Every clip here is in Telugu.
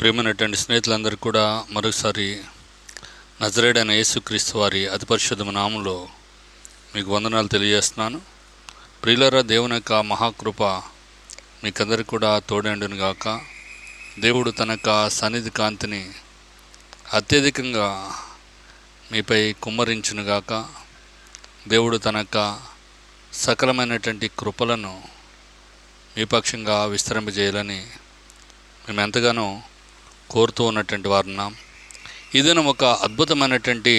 ప్రేమైనటువంటి స్నేహితులందరూ కూడా మరొకసారి నజరేడైన యేసుక్రీస్తు వారి అతి పరిశుద్ధమ నామంలో మీకు వందనాలు తెలియజేస్తున్నాను. ప్రియులరా దేవుని యొక్క మహాకృప మీకందరికి కూడా తోడండును గాక. దేవుడు తన యొక్క సన్నిధి కాంతిని అత్యధికంగా మీపై కుమ్మరించును గాక. దేవుడు తన యొక్క సకలమైనటువంటి కృపలను మీ పక్షంగా విస్తరింపజేయాలని మేము ఎంతగానో కోరుతూ ఉన్నటువంటి వారున్నాం ఇదిన ఒక అద్భుతమైనటువంటి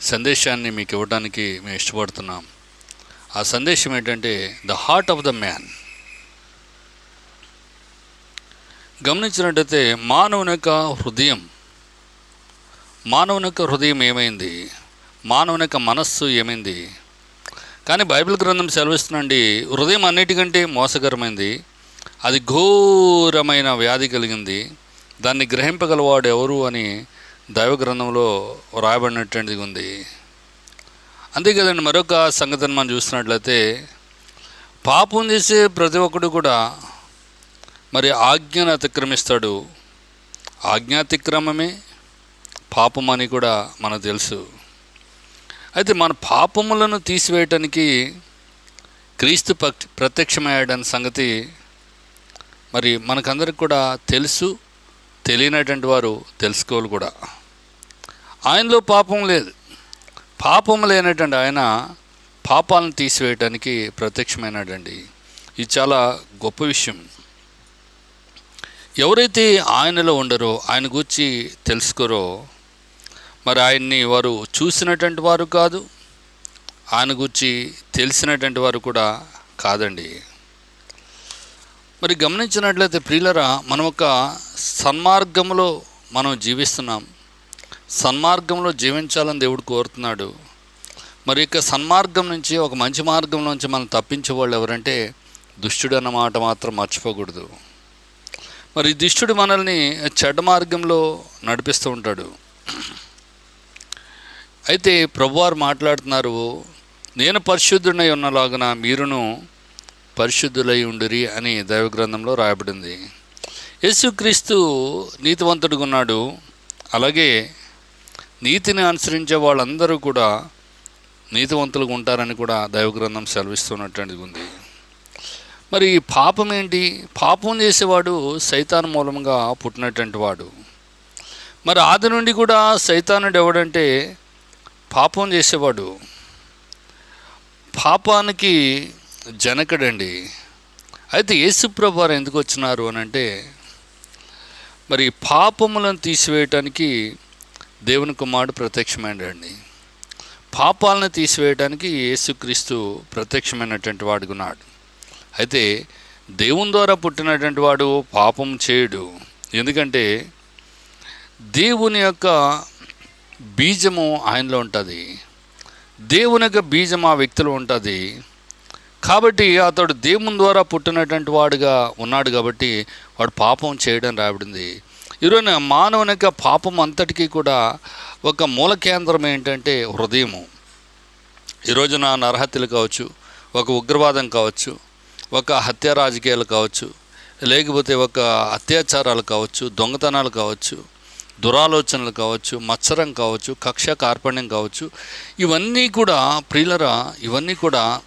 సందేశాన్ని మీకు ఇవ్వడానికి మేము ఇష్టపడుతున్నాం. ఆ సందేశం ఏంటంటే the heart of the man. గమనించినట్టయితే మానవుని యొక్క హృదయం మానవుని యొక్క హృదయం ఏమైంది? మానవుని యొక్క మనస్సు ఏమైంది? కానీ బైబిల్ గ్రంథం సెలవిస్తుందండి హృదయం అన్నిటికంటే మోసకరమైంది అది ఘోరమైన వ్యాధి కలిగింది దాన్ని గ్రహింపగలవాడు ఎవరు అని దైవ గ్రంథంలో రాయబడినటువంటిది ఉంది. అంతే కదండి మరొక సంగతిని మనం చూసినట్లయితే పాపం చేసే ప్రతి ఒక్కడు కూడా మరి ఆజ్ఞను అతిక్రమిస్తాడు. ఆజ్ఞాతిక్రమమే పాపం అని కూడా మనకు తెలుసు. అయితే మన పాపములను తీసివేయటానికి క్రీస్తు పక్ ప్రత్యక్షమయ్యాడని సంగతి మరి మనకందరికి కూడా తెలుసు. తెలియనటువంటి వారు తెలుసుకోవాలి కూడా. ఆయనలో పాపం లేదు. పాపం లేనటువంటి ఆయన పాపాలను తీసివేయటానికి ప్రత్యక్షమైనాడండి. ఇది చాలా గొప్ప విషయం. ఎవరైతే ఆయనలో ఉండరో ఆయన గురించి తెలుసుకోరో మరి ఆయన్ని వారు చూసినటువంటి వారు కాదు ఆయన గురించి తెలిసినటువంటి వారు కూడా కాదండి. మరి గమనించినట్లయితే ప్రియులరా మనం ఒక సన్మార్గంలో మనం జీవిస్తున్నాం. సన్మార్గంలో జీవించాలని దేవుడు కోరుతున్నాడు. మరి ఇక సన్మార్గం నుంచి ఒక మంచి మార్గం నుంచి మనం తప్పించే వాళ్ళు ఎవరంటే దుష్టుడు అన్న మాట మాత్రం మర్చిపోకూడదు. మరి దుష్టుడు మనల్ని చెడ్డ మార్గంలో నడిపిస్తూ ఉంటాడు. అయితే ప్రభువారు మాట్లాడుతున్నారు నేను పరిశుద్ధుడై ఉన్నలాగున మీరును పరిశుద్ధులై ఉండిరి అని దైవగ్రంథంలో రాయబడింది. యేసుక్రీస్తు నీతివంతుడుగా ఉన్నాడు అలాగే నీతిని అనుసరించే వాళ్ళందరూ కూడా నీతివంతులుగా ఉంటారని కూడా దైవగ్రంథం సెలవిస్తున్నటువంటిది ఉంది. మరి పాపం ఏంటి? పాపం చేసేవాడు సైతాన్ మూలంగా పుట్టినటువంటి వాడు. మరి ఆది నుండి కూడా సైతానుడు ఎవడంటే పాపం చేసేవాడు. పాపానికి జనకడండి. అయితే యేసుప్రభు వారు ఎందుకు వచ్చినారు అని అంటే మరి పాపములను తీసివేయటానికి దేవుని కుమారుడు ప్రత్యక్షమైనడండి. పాపాలను తీసివేయడానికి యేసుక్రీస్తు ప్రత్యక్షమైనటువంటి వాడుగా ఉన్నాడు. అయితే దేవుని ద్వారా పుట్టినటువంటి వాడు పాపం చేయడు. ఎందుకంటే దేవుని యొక్క బీజము ఆయనలో ఉంటుంది. దేవుని యొక్క బీజం ఆ వ్యక్తిలో ఉంటుంది. కాబట్టి అతడు దేవుని ద్వారా పుట్టినటువంటి వాడుగా ఉన్నాడు కాబట్టి వాడు పాపం చేయడం రాబడింది ఈరోజు మానవుని యొక్క పాపం అంతటికీ కూడా ఒక మూల కేంద్రం ఏంటంటే హృదయము. ఈరోజున నరహత్యలు కావచ్చు ఒక ఉగ్రవాదం కావచ్చు ఒక హత్య రాజకీయాలు కావచ్చు లేకపోతే ఒక అత్యాచారాలు కావచ్చు దొంగతనాలు కావచ్చు దురాలోచనలు కావచ్చు మత్సరం కావచ్చు కక్ష కార్పణ్యం కావచ్చు ఇవన్నీ కూడా ప్రియులరా ఇవన్నీ కూడా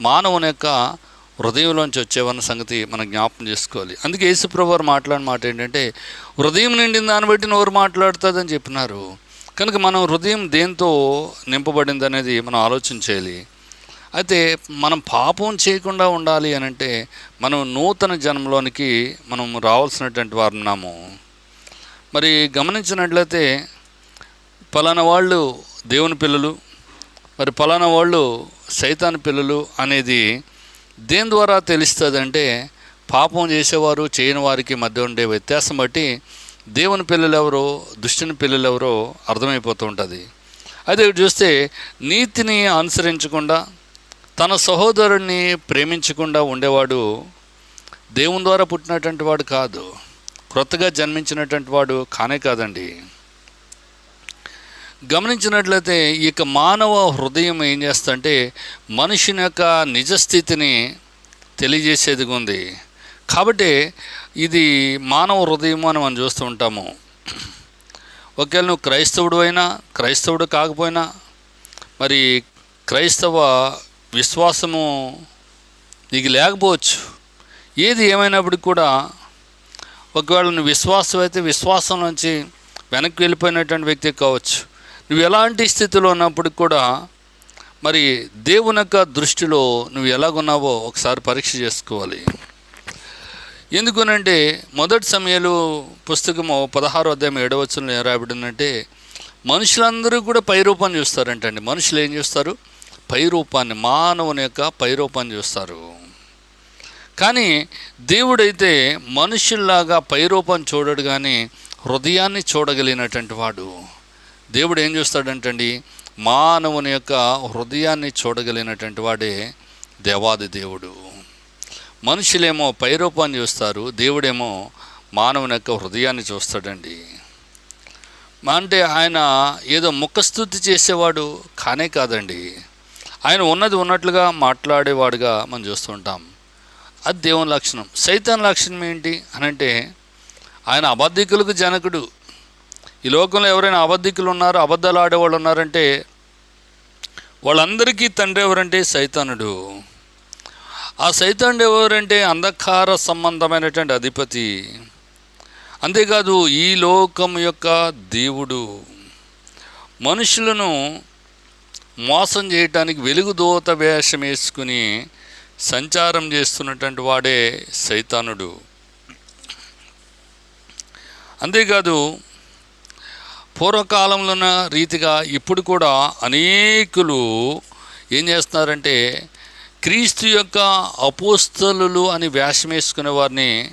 మానవుని యొక్క హృదయంలోంచి వచ్చేవన్న సంగతి మనం జ్ఞాపకం చేసుకోవాలి. అందుకే యేసుప్రభువారు మాట్లాడిన మాట ఏంటంటే హృదయం నిండిన దాన్ని బట్టి నోరు మాట్లాడుతుందని చెప్పినారు. కనుక మనం హృదయం దేంతో నింపబడింది అనేది మనం ఆలోచన చేయాలి. అయితే మనం పాపం చేయకుండా ఉండాలి అని అంటే మనం నూతన జన్మలోనికి మనం రావాల్సినటువంటి వారు ఉన్నాము. మరి గమనించినట్లయితే పలానా వాళ్ళు దేవుని పిల్లలు మరి పలానా వాళ్ళు సైతాన్ పిల్లలు అనేది దేని ద్వారా తెలుస్తుంది అంటే పాపం చేసేవారు చేయని వారికి మధ్య ఉండే వ్యత్యాసం బట్టి దేవుని పిల్లలు ఎవరో దుష్టుని పిల్లలు ఎవరో అర్థమైపోతూ ఉంటుంది. అయితే చూస్తే నీతిని అనుసరించకుండా తన సహోదరుణ్ణి ప్రేమించకుండా ఉండేవాడు దేవుని ద్వారా పుట్టినటువంటి వాడు కాదు. క్రొత్తగా జన్మించినటువంటి వాడు కానే కాదండి. గమనించినట్లయితే ఈ యొక్క మానవ హృదయం ఏం చేస్తుంటే మనిషిని యొక్క నిజస్థితిని తెలియజేసేదిగా ఉంది. కాబట్టి ఇది మానవ హృదయం అని మనం చూస్తూ ఉంటాము. ఒకవేళ నువ్వు క్రైస్తవుడు అయినా క్రైస్తవుడు కాకపోయినా మరి క్రైస్తవ విశ్వాసము నీకు లేకపోవచ్చు. ఏది ఏమైనప్పటికి కూడా ఒకవేళ నువ్వు విశ్వాసం అయితే విశ్వాసం నుంచి వెనక్కి వెళ్ళిపోయినటువంటి వ్యక్తి కావచ్చు. నువ్వు ఎలాంటి స్థితిలో ఉన్నప్పటికి కూడా మరి దేవుని యొక్క దృష్టిలో నువ్వు ఎలాగున్నావో ఒకసారి పరీక్ష చేసుకోవాలి. ఎందుకనంటే మొదటి సమయాలు పుస్తకము పదహారు అధ్యాయం ఏడవచ్చులో ఏం రాబడిందంటే మనుషులందరూ కూడా పైరూపాన్ని చూస్తారంటండి. మనుషులు ఏం చూస్తారు? పైరూపాన్ని మానవుని యొక్క పైరూపాన్ని చూస్తారు. కానీ దేవుడైతే మనుషుల్లాగా పైరూపం చూడడు కానీ హృదయాన్ని చూడగలిగినటువంటి వాడు. దేవుడు ఏం చూస్తాడంటండి మానవుని యొక్క హృదయాన్ని చూడగలిగినటువంటి వాడే దేవాది దేవుడు. మనుషులేమో పైరూపాన్ని చూస్తారు దేవుడేమో మానవుని యొక్క హృదయాన్ని చూస్తాడండి. అంటే ఆయన ఏదో ముఖస్థుతి చేసేవాడు కానే కాదండి. ఆయన ఉన్నది ఉన్నట్లుగా మాట్లాడేవాడుగా మనం చూస్తుంటాం అది దేవుని లక్షణం. సైతాన్ లక్షణం ఏంటి అని అంటే ఆయన అబద్ధికులకు జనకుడు ఈ లోకంలో ఎవరైనా అబద్ధికులు ఉన్నారు అబద్ధాలు ఆడేవాళ్ళు ఉన్నారంటే వాళ్ళందరికీ తండ్రి ఎవరంటే సైతానుడు. ఆ సైతానుడు ఎవరంటే అంధకార సంబంధమైనటువంటి అధిపతి. అంతేకాదు ఈ లోకం యొక్క దేవుడు. మనుషులను మోసం చేయటానికి వెలుగుదోత వేషం వేసుకుని సంచారం చేస్తున్నటువంటి వాడే సైతానుడు. అంతేకాదు పూర్వకాలంలో ఉన్న రీతిగా ఇప్పుడు కూడా అనేకులు ఏం చేస్తున్నారంటే క్రీస్తు యొక్క అపోస్తలు అని వేషం వేసుకునే వారిని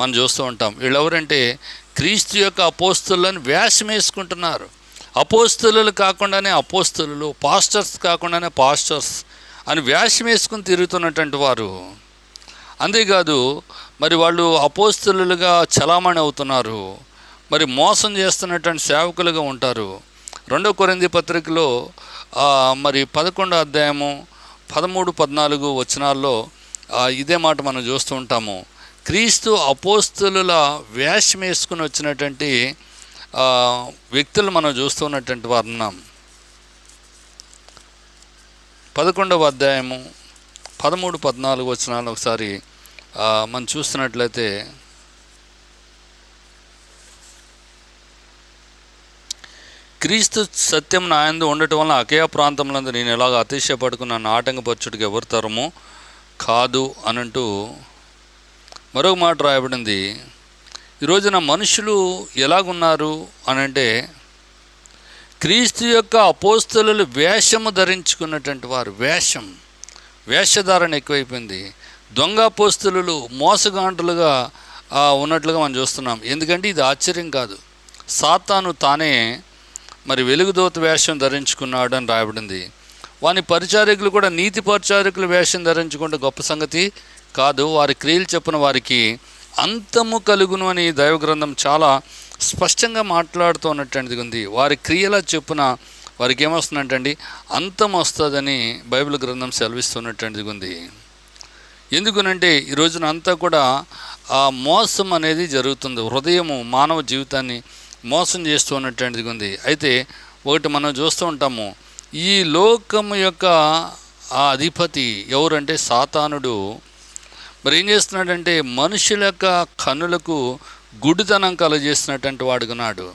మనం చూస్తూ ఉంటాం. వీళ్ళెవరంటే క్రీస్తు యొక్క అపోస్తులు అని వేషం వేసుకుంటున్నారు. అపోస్తులు కాకుండానే అపోస్తులు పాస్టర్స్ కాకుండానే పాస్టర్స్ అని వేషం వేసుకుని తిరుగుతున్నటువంటి వారు. అంతేకాదు మరి వాళ్ళు అపోస్తులుగా చలామణి అవుతున్నారు. మరి మోసం చేస్తున్నటువంటి సేవకులుగా ఉంటారు. రెండో కొరింది పత్రికలో మరి పదకొండో అధ్యాయము పదమూడు పద్నాలుగు వచనాల్లో ఇదే మాట మనం చూస్తూ ఉంటాము. క్రీస్తు అపోస్తుల వేషం వేసుకుని వచ్చినటువంటి వ్యక్తులు మనం చూస్తున్నటువంటి వారు ఉన్నాం. పదకొండవ అధ్యాయము పదమూడు పద్నాలుగు వచనాలు ఒకసారి మనం చూస్తున్నట్లయితే క్రీస్తు సత్యం నాయందు ఉండటం వలన అకేయ ప్రాంతంలో నేను ఎలాగ అతిశయపడుకున్న నన్ను ఆటంకపరచుడికి ఎవరు తరము? కాదు అనంటూ మరొక మాట రాయబడింది. ఈరోజున మనుషులు ఎలాగున్నారు అనంటే క్రీస్తు యొక్క అపోస్తలు వేషము ధరించుకున్నటువంటి వారు వేషం వేషధారణ ఎక్కువైపోయింది. దొంగ అపోస్తలు మోసగాంటులుగా ఉన్నట్లుగా మనం చూస్తున్నాం. ఎందుకంటే ఇది ఆశ్చర్యం కాదు. సాతాను తానే మరి వెలుగుదోత వేషం ధరించుకున్నాడు అని రాయబడింది. వాని పరిచారకులు కూడా నీతి పరిచారకులు వేషం ధరించుకుంటే గొప్ప సంగతి కాదు. వారి క్రియలు చెప్పిన వారికి అంతము కలుగును అని దైవ గ్రంథం చాలా స్పష్టంగా మాట్లాడుతూ ఉంది. వారి క్రియల చెప్పున వారికి ఏమొస్తుందంటండి? అంతం వస్తుందని బైబిల్ గ్రంథం సెలవిస్తున్నటువంటిది ఉంది. ఎందుకునంటే ఈ రోజున అంతా కూడా ఆ మోసం అనేది జరుగుతుంది. హృదయము మానవ జీవితాన్ని మోసం చేస్తూ ఉన్నటువంటిది ఉంది. అయితే ఒకటి మనం చూస్తూ ఉంటాము ఈ లోకము యొక్క ఆ అధిపతి ఎవరంటే సాతానుడు. మరి ఏం చేస్తున్నాడంటే మనుషుల యొక్క కన్నులకు గుడితనం కలజేసినటువంటి వాడుకున్నాడు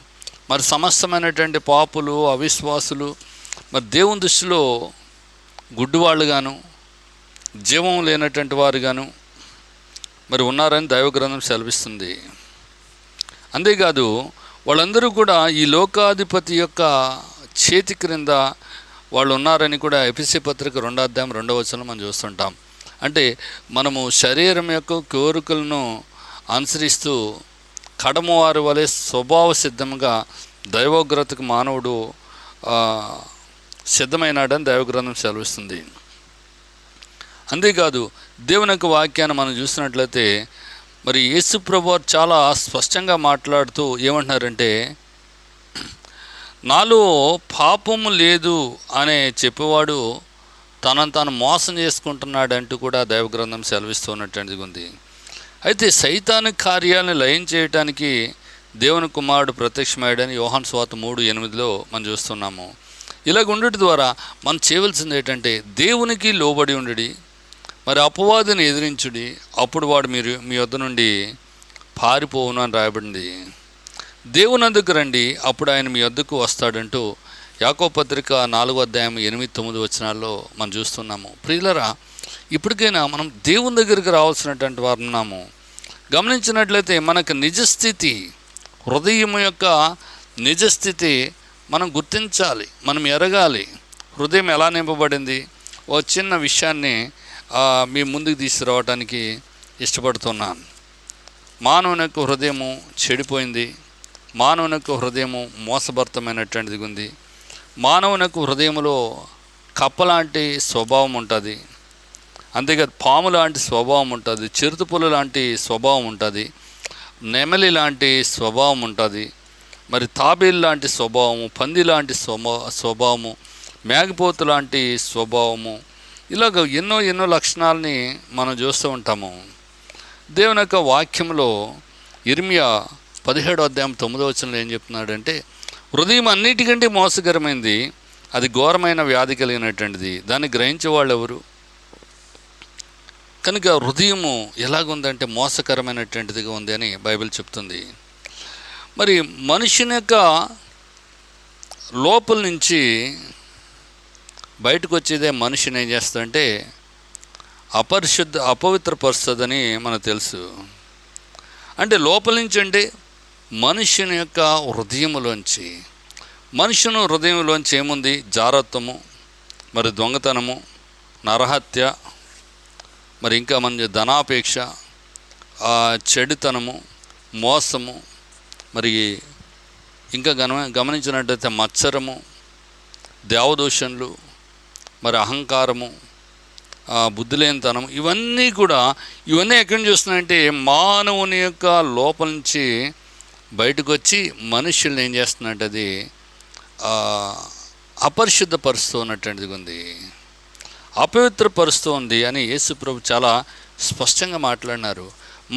మరి సమస్తమైనటువంటి పాపులు అవిశ్వాసులు మరి దేవుని దృష్టిలో గుడ్డివాళ్ళుగాను జీవం లేనటువంటి వారుగాను మరి ఉన్నారని దైవగ్రంథం సెలవిస్తుంది. అంతేకాదు వాళ్ళందరూ కూడా ఈ లోకాధిపతి యొక్క చేతి క్రింద వాళ్ళు ఉన్నారని కూడా ఎపిసి పత్రిక రెండో అధ్యాయం రెండవ వచనం మనం చూస్తుంటాం. అంటే మనము శరీరం యొక్క కోరికలను అనుసరిస్తూ కడమవారి వలె స్వభావ సిద్ధంగా దైవోగ్రతకు మానవుడు సిద్ధమైనాడని దైవగ్రంథం సెలవిస్తుంది. అంతేకాదు దేవుని యొక్క వాక్యాన్ని మనం చూసినట్లయితే మరి యేసు ప్రభువారు చాలా స్పష్టంగా మాట్లాడుతూ ఏమంటున్నారంటే నాలో పాపము లేదు అనే చెప్పేవాడు తనను తాను మోసం చేసుకుంటున్నాడు అంటూ కూడా దైవగ్రంథం సెలవిస్తున్నట్టు ఉంది. అయితే సైతాను కార్యాలను లయం చేయటానికి దేవుని కుమారుడు ప్రత్యక్షమయ్యాడని యోహాన్ స్వాత మూడు ఎనిమిదిలో మనం చూస్తున్నాము. ఇలాగ ఉండటం ద్వారా మనం చేయవలసింది ఏంటంటే దేవునికి లోబడి ఉండడి మరి అపవాదిని ఎదిరించుడి అప్పుడు వాడు మీరు మీ వద్ద నుండి పారిపోవును అని రాయబడింది. దేవుని వద్దకు రండి అప్పుడు ఆయన మీ వద్దకు వస్తాడంటూ యాకో పత్రిక నాలుగో అధ్యాయం ఎనిమిది తొమ్మిది వచనాల్లో మనం చూస్తున్నాము. ప్రియులరా ఇప్పటికైనా మనం దేవుని దగ్గరికి రావాల్సినటువంటి వారు ఉన్నాము. గమనించినట్లయితే మనకు నిజస్థితి హృదయం యొక్క నిజస్థితి మనం గుర్తించాలి మనం ఎరగాలి. హృదయం ఎలా నింపబడింది? ఓ చిన్న విషయాన్ని మీ ముందుకు తీసుకురావడానికి ఇష్టపడుతున్నాను. మానవుని యొక్క హృదయము చెడిపోయింది. మానవుని యొక్క హృదయము మోసభరితమైనటువంటిది ఉంది. మానవుని యొక్క హృదయంలో కప్పలాంటి స్వభావం ఉంటుంది. అంతేకాదు పాము లాంటి స్వభావం ఉంటుంది. చిరుతపులు లాంటి స్వభావం ఉంటుంది. నెమలి లాంటి స్వభావం ఉంటుంది. మరి తాబేలు లాంటి స్వభావము పంది లాంటి స్వభా స్వభావము మేకపోతు లాంటి స్వభావము ఇలాగ ఎన్నో ఎన్నో లక్షణాలని మనం చూస్తూ ఉంటాము. దేవుని యొక్క వాక్యంలో ఇర్మియా పదిహేడో అధ్యాయం తొమ్మిదో వచనంలో ఏం చెప్తున్నాడంటే హృదయం అన్నిటికంటే మోసకరమైంది అది ఘోరమైన వ్యాధి కలిగినటువంటిది. దాన్ని గ్రహించే వాళ్ళు ఎవరు కనుక హృదయము ఎలాగుందంటే మోసకరమైనటువంటిదిగా ఉంది అని బైబిల్ చెప్తుంది. మరి మనుషుని యొక్క లోపల నుంచి బయటకు వచ్చేదే మనిషిని ఏం చేస్తుందంటే అపరిశుద్ధ అపవిత్రపరుస్తుందని మనకు తెలుసు. అంటే లోపల నుంచి అంటే మనుషుని యొక్క హృదయములోంచి మనుషుని హృదయంలోంచి ఏముంది? జారత్వము మరి దొంగతనము నరహత్య మరి ఇంకా మన ధనాపేక్ష ఆ చెడుతనము మోసము మరి ఇంకా గమ గమనించినట్టయితే మత్సరము దేవదూషణలు మరి అహంకారము బుద్ధి బుద్ధిలేనితనం ఇవన్నీ కూడా ఇవన్నీ ఎక్కడి నుంచి వస్తున్నాయంటే మానవుని యొక్క లోపల నుంచి బయటకు వచ్చి మనుషుల్ని ఏం చేస్తున్నట్టు అది అపరిశుద్ధ అపరిశుద్ధపరుస్తూ ఉన్నటువంటిది ఉంది. అపవిత్రపరుస్తూ ఉంది అని యేసు ప్రభు చాలా స్పష్టంగా మాట్లాడినారు.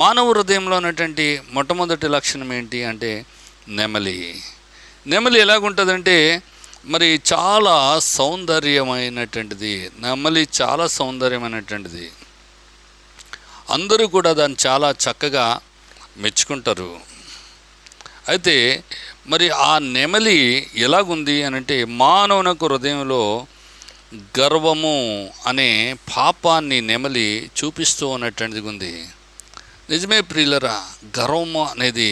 మానవ హృదయంలో ఉన్నటువంటి మొట్టమొదటి లక్షణం ఏంటి అంటే నెమలి. నెమలి ఎలాగుంటుందంటే మరి చాలా సౌందర్యమైనటువంటిది నెమలి చాలా సౌందర్యమైనటువంటిది. అందరూ కూడా దాన్ని చాలా చక్కగా మెచ్చుకుంటారు. అయితే మరి ఆ నెమలి ఎలాగుంది అని అంటే మానవునకు హృదయంలో గర్వము అనే పాపాన్ని నెమలి చూపిస్తూ ఉన్నటువంటిది ఉంది. నిజమే ప్రియులరా గర్వము అనేది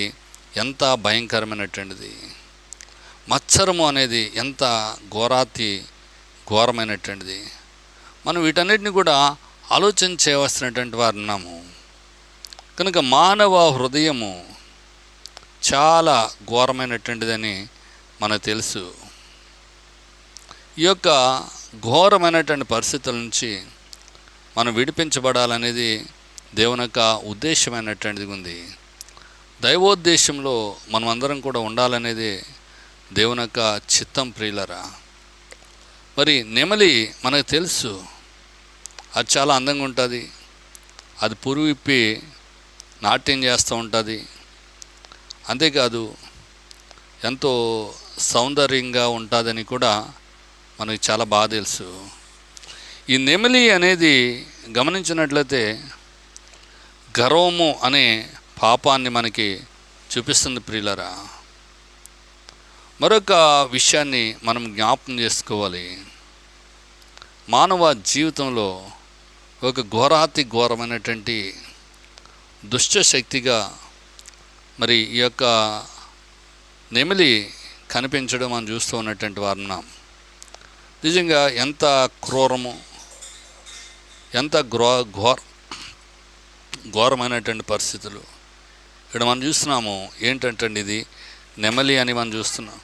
ఎంత భయంకరమైనటువంటిది. మత్సరము అనేది ఎంత ఘోరాతి ఘోరమైనటువంటిది. మనం వీటన్నిటిని కూడా ఆలోచన చేయవలసినటువంటి వారు ఉన్నాము. కనుక మానవ హృదయము చాలా ఘోరమైనటువంటిదని మనకు తెలుసు. ఈ యొక్క ఘోరమైనటువంటి పరిస్థితుల నుంచి మనం విడిపించబడాలనేది దేవుని యొక్క ఉద్దేశమైనటువంటిది ఉంది. దైవోద్దేశంలో మనం అందరం కూడా ఉండాలనేది దేవుని యొక్క చిత్తం ప్రియులరా. మరి నెమలి మనకు తెలుసు అది చాలా అందంగా ఉంటుంది అది పురుగు నాట్యం చేస్తూ ఉంటుంది. అంతేకాదు ఎంతో సౌందర్యంగా ఉంటుందని కూడా మనకి చాలా బాగా తెలుసు. ఈ నెమలి అనేది గమనించినట్లయితే గర్వము అనే పాపాన్ని మనకి చూపిస్తుంది ప్రియులరా. మరొక విషయాన్ని మనం జ్ఞాపకం చేసుకోవాలి. మానవ జీవితంలో ఒక ఘోరాతి ఘోరమైనటువంటి దుష్ట శక్తిగా మరి ఈ యొక్క నెమిలి కనిపించడం మనం చూస్తూ ఉన్నటువంటి వారు నిజంగా ఎంత క్రూరము ఎంత గ్రో ఘోర ఘోరమైనటువంటి పరిస్థితులు. ఇక్కడ మనం చూస్తున్నాము ఏంటంటే ఇది నెమలి అని మనం చూస్తున్నాం.